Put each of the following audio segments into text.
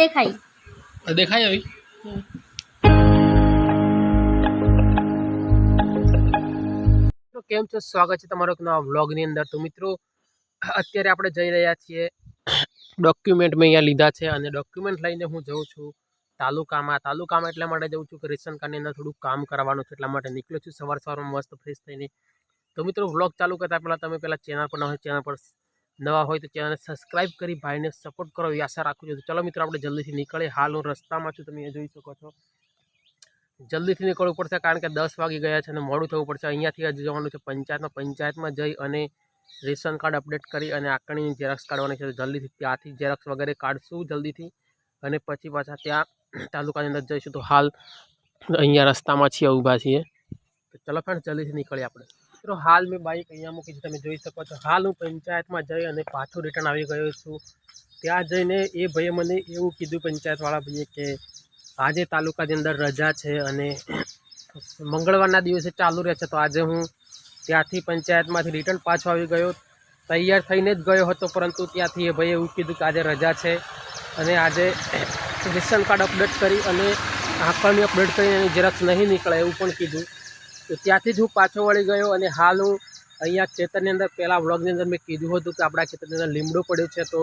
દેખાય આ દેખાય આવી? કેમ છો? સ્વાગત છે તમારો એક નવા વ્લોગની અંદર. તો મિત્રો અત્યારે આપણે જઈ રહ્યા છીએ ડોક્યુમેન્ટ મેં અહીંયા લીધા છે અને ડોક્યુમેન્ટ લઈને હું જઉં છું તાલુકામાં. તાલુકામાં એટલા માટે જઉં છું કે રેશન કાર્ડની અંદર થોડું કામ કરવાનું છે એટલા માટે નીકળ્યો છું. સવાર સવારમાં મસ્ત ફ્રેશ થઈને. તો મિત્રો વ્લોગ ચાલુ કરતા પહેલાં તમે પહેલાં ચેનલ પર ન હોય ચેનલ પર નવા હોય તો ચેનલને સબસ્ક્રાઈબ કરી ભાઈને સપોર્ટ કરો એવી આશા રાખું છું. તો ચલો મિત્રો, આપણે જલ્દીથી નીકળીએ. હાલ હું રસ્તામાં છું, તમે જોઈ શકો છો. જલ્દીથી નીકળવું પડશે કારણ કે દસ વાગી ગયા છે અને મોડું થવું પડશે. અહીંયાથી આજે જવાનું છે પંચાયતમાં. પંચાયતમાં જઈ અને રેશન કાર્ડ અપડેટ કરી અને આંકણીની ઝેરોક્ષ કાઢવાની છે. તો જલ્દીથી ત્યાંથી ઝેરોક્ષ વગેરે કાઢશું જલ્દીથી. અને પછી પાછા ત્યાં તાલુકાની અંદર જઈશું. તો હાલ અહીંયા રસ્તામાં છીએ, ઊભા છીએ. તો ચલો ફ્રેન્ડ જલ્દીથી નીકળીએ આપણે. મિત્રો, હાલ મેં બાઇક અહીંયા મૂકી છે, તમે જોઈ શકો છો. હાલ હું પંચાયતમાં જઈ અને પાછું રિટર્ન આવી ગયો છું. ત્યાં જઈને એ ભાઈએ મને એવું કીધું પંચાયતવાળા ભાઈએ કે આજે તાલુકાની અંદર રજા છે અને મંગળવારના દિવસે ચાલુ રહે છે તો આજે હું ત્યાંથી પંચાયતમાંથી રિટર્ન પાછો આવી ગયો. તૈયાર થઈને જ ગયો હતો, પરંતુ ત્યાંથી એ ભાઈએ એવું કીધું કે આજે રજા છે અને આજે રેશન કાર્ડ અપડેટ કરી અને આંકડની અપડેટ કરીને એની જરાક નહીં નીકળે એવું પણ કીધું. તો ત્યાંથી જ હું પાછો વળી ગયો અને હાલ હું અહીંયા ખેતરની અંદર પહેલાં વ્લોગની અંદર મેં કીધું હતું કે આપણા ખેતરની અંદર લીમડું પડ્યું છે તો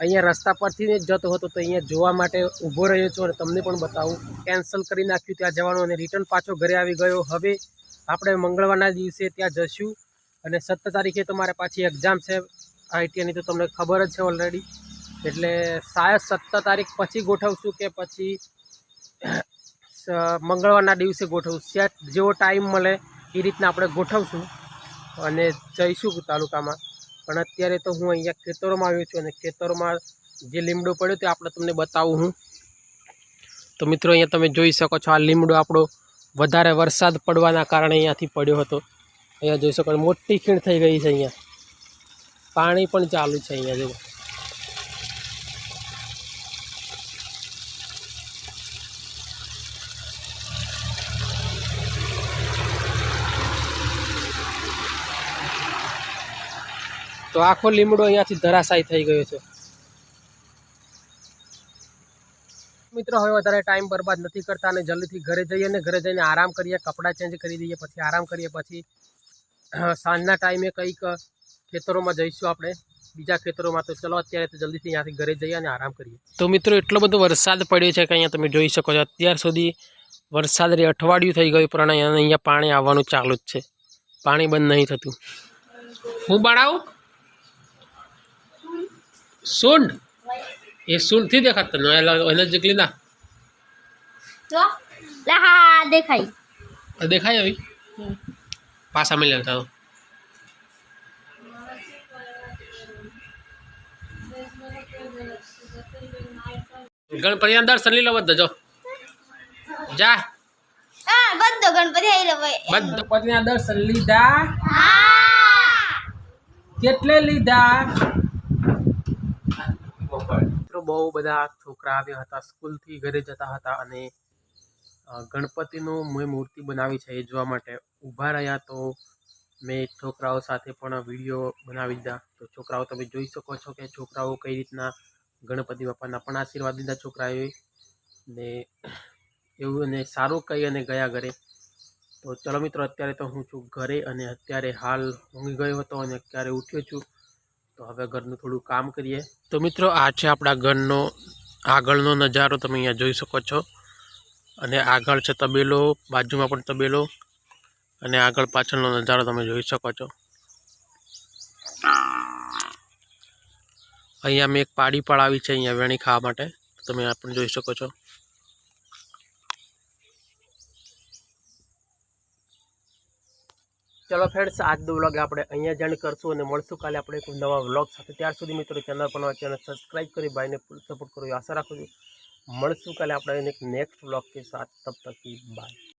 અહીંયા રસ્તા પરથી જ જતો હતો તો અહીંયા જોવા માટે ઊભો રહ્યો છું અને તમને પણ બતાવું. કેન્સલ કરી નાખ્યું ત્યાં જવાનું અને રિટર્ન પાછો ઘરે આવી ગયો. હવે આપણે મંગળવારના દિવસે ત્યાં જશું અને સત્તર તારીખે તો મારે પાછી એક્ઝામ છે આઈટીઆઈની તો તમને ખબર જ છે ઓલરેડી એટલે શાયદ સત્તર તારીખ પછી ગોઠવશું કે પછી મંગળવારના દિવસે ગોઠવીશું જ્યાં જેવો ટાઈમ મળે એ રીતના આપણે ગોઠવશું અને જઈશું તાલુકામાં. પણ અત્યારે તો હું અહીંયા ખેતરોમાં આવ્યો છું અને ખેતરોમાં જે લીમડો પડ્યો તે આપણે તમને બતાવું હું. તો મિત્રો, અહીંયા તમે જોઈ શકો છો આ લીમડો આપણો વધારે વરસાદ પડવાના કારણે અહીંયાથી પડ્યો હતો. અહીંયા જોઈ શકો મોટી ખીણ થઈ ગઈ છે અહીંયા. પાણી પણ ચાલુ છે અહીંયા જો તો આખો લીમડો અહીંયાથી ધરાશાય થઈ ગયો છે. મિત્રો હવે વધારે ટાઈમ બરબાદ નથી કરતા અને જલ્દીથી ઘરે જઈએ અને ઘરે જઈને આરામ કરીએ કપડાં ચેન્જ કરી દઈએ પછી આરામ કરીએ પછી સાંજના ટાઈમે કંઈક ખેતરોમાં જઈશું આપણે. બીજા ખેતરોમાં તો ચલો અત્યારે તો જલ્દીથી અહીંયાથી ઘરે જઈએ અને આરામ કરીએ. તો મિત્રો એટલો બધો વરસાદ પડ્યો છે કે અહીંયા તમે જોઈ શકો છો. અત્યાર સુધી વરસાદ રે અઠવાડિયું થઈ ગયું પણ અહીંયા અહીંયા પાણી આવવાનું ચાલુ જ છે. પાણી બંધ નહીં થતું. હું બનાવું સૂંઢ એ સૂંઢથી દેખાતા ને એને જેટલી ના. જો. લે હા દેખાય. દેખાય આવી? પાછા મિલે તો ગણપતિ દર્શન લઈ લો બધા જો. જા. હા બધો ગણપતિ આવી બધા દર્શન લીધા. કેટલે લીધા? મિત્રો બહુ બધા છોકરા આવ્યા હતા, સ્કૂલથી ઘરે જતા હતા અને ગણપતિનું મેં મૂર્તિ બનાવી છે એ જોવા માટે. ઊભા રહ્યા તો મેં છોકરાઓ સાથે પણ વીડિયો બનાવી દીધા. તો છોકરાઓ તમે જોઈ શકો છો કે છોકરાઓ કઈ રીતના ગણપતિ બાપાના પણ આશીર્વાદ દીધા છોકરાઓએ. ને એવું અને સારું કહી અને ગયા ઘરે. તો ચલો મિત્રો, અત્યારે તો હું છું ઘરે અને અત્યારે હાલ ઊંઘી ગયો હતો અને અત્યારે ઉઠ્યો છું. તો હવે ઘરનું થોડું કામ કરીએ. તો મિત્રો, આ છે આપણા ઘરનો, આગળનો નજારો તમે અહીંયા જોઈ શકો છો. અને આગળ છે તબેલો, બાજુમાં પણ તબેલો. અને આગળ પાછળનો નજારો તમે જોઈ શકો છો. અહીંયા મેં એક પાડી પડાવી છે અહીંયા વેણી ખાવા માટે. તમે આ પણ જોઈ શકો છો. ચલો ફ્રેન્ડ્સ આજનો વ્લોગ આપણે અહીંયા જાણ કરશું અને મળશું કાલે આપણે એક નવા વ્લોગ સાથે. ત્યાર સુધી મિત્રો ચેનલ પર નવા ચેનલ સબસ્ક્રાઈબ કરી, ભાઈને સપોર્ટ કરો આશા રાખું છું. મળશું કાલે આપણે એક નેક્સ્ટ વ્લોગ કે સાથ. તબ તક બાય